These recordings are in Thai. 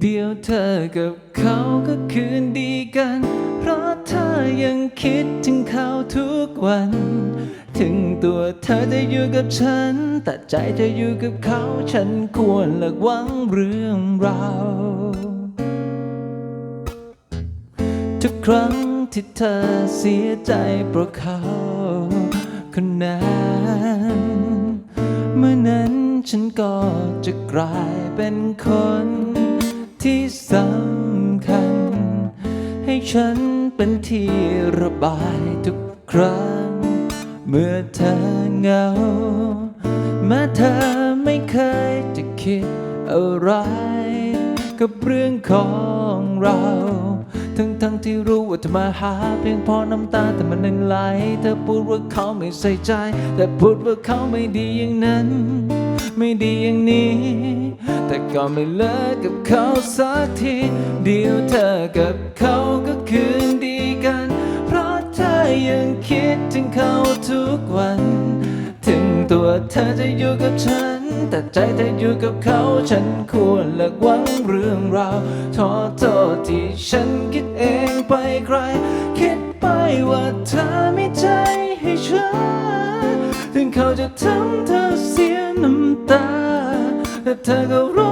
เดียวเธอกับเขาก็คืนดีกัน เพราะเธอยังคิดถึงเขาทุกวัน ถึงตัวเธอจะอยู่กับฉัน แต่ใจจะอยู่กับเขา ฉันควรเลิกหวังเรื่องราวทุกครั้งที่เธอเสียใจเพราะเขาคนนั้นเมื่อนั้นฉันก็จะกลายเป็นคน ที่สำคัญ ให้ฉันเป็นที่ระบายทุกครั้ง เมื่อเธอเหงาแม้เธอไม่เคยจะคิดอะไร กับเรื่องของเรา ทั้งทั้งที่รู้ว่าเธอมาหาเพียงพอน้ำตาแต่มันยังไหลเธอพูดว่าเขาไม่ใส่ใจ แต่พูดว่าเขาไม่ดีอย่างนั้น ไม่ดีอย่างนี้ ก็ไม่เลิกกับเขาสักที เดียวเธอกับเขาก็คืนดีกัน เพราะเธอยังคิดถึงเขาทุกวัน ถึงตัวเธอจะอยู่กับฉัน แต่ใจเธออยู่กับเขาฉันควรเลิกหวังเรื่องราวขอโทษที่ฉันคิดเองไปไกล คิดไปว่าเธอไม่ใจให้ฉัน ถึงเขาจะทำเธอเสียน้ำตา แต่เธอก็รู้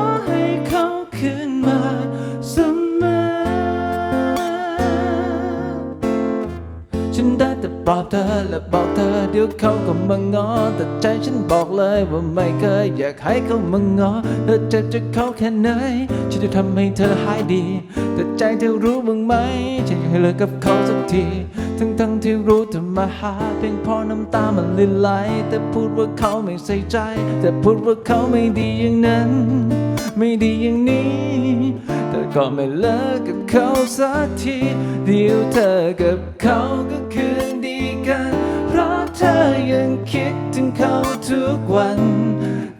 ฉันได้แต่ปลอบเธอและบอกเธอเดี๋ยวเขาก็มางอ แต่ใจฉันบอกเลยว่าไม่เคยอยากให้เขามางอ เธอเจ็บจากเขาแค่ไหน ฉันจะทำให้เธอหายดี แต่ใจเธอรู้บ้างไหม ฉันอยากให้เลิกกับเขาสักที ทั้งทั้งที่รู้เธอมาหาเพียงพอน้ำตามันลินไหล แต่พูดว่าเขาไม่ใส่ใจ แต่พูดว่าเขาไม่ดีอย่างนั้น ไม่ดีอย่างนี้ แต่ก็ไม่เลิกกับเขาสักที เดียวเธอกับเขาก็คืนดีกัน เพราะเธอยังคิดถึงเขาทุกวัน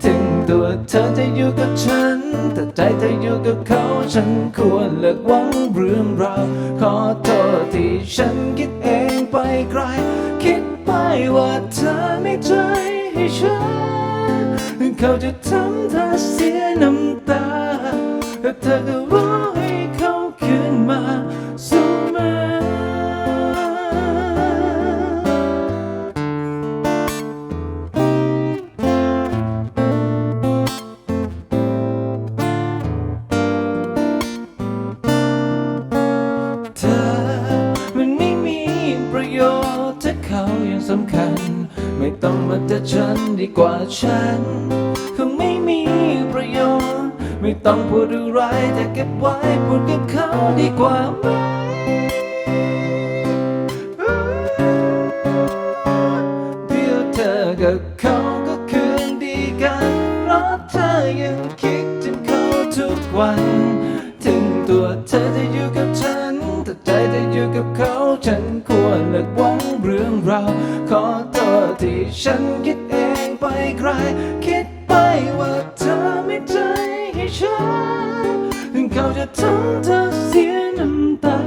ถึงตัวเธอจะอยู่กับฉัน แต่ใจเธออยู่กับเขาฉันควรเลิกหวังเรื่องราวขอโทษที่ฉันคิดเอง ไกล คิดไปว่าเธอไม่ใจให้ฉันเขาจะทำเธอเสียน้ำตาแต่เธอก็รอให้เขา ม่ต้องมาแต่ฉันดีกว่าฉันคงไม่มีประโยชน์ ไม่ต้องพูดอะไรแต่เก็บไว้พูดกับเขาดีกว่าไหมเดี๋ยวเธอกับเขาก็คืนดีกัน เพราะเธอยังคิดถึงเขาทุกวัน ถึงตัวเธอจะอยู่กับฉันแฉันควรเลิกหวังเรื่องราวขอโทษที่ฉันคิดเองไปไกล คิดไปว่าเธอไม่ใจให้ฉันถึงเขาจะทำเธอเสียน้ำตา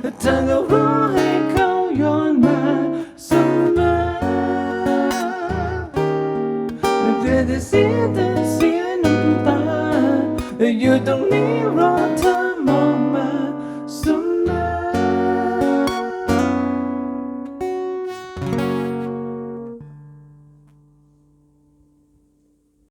แต่เธอก็รอให้เขาย้อนมาเสมอเธอจะเสียเธอเสียน้ำตาอยู่ตรงนี้รอเธอมอง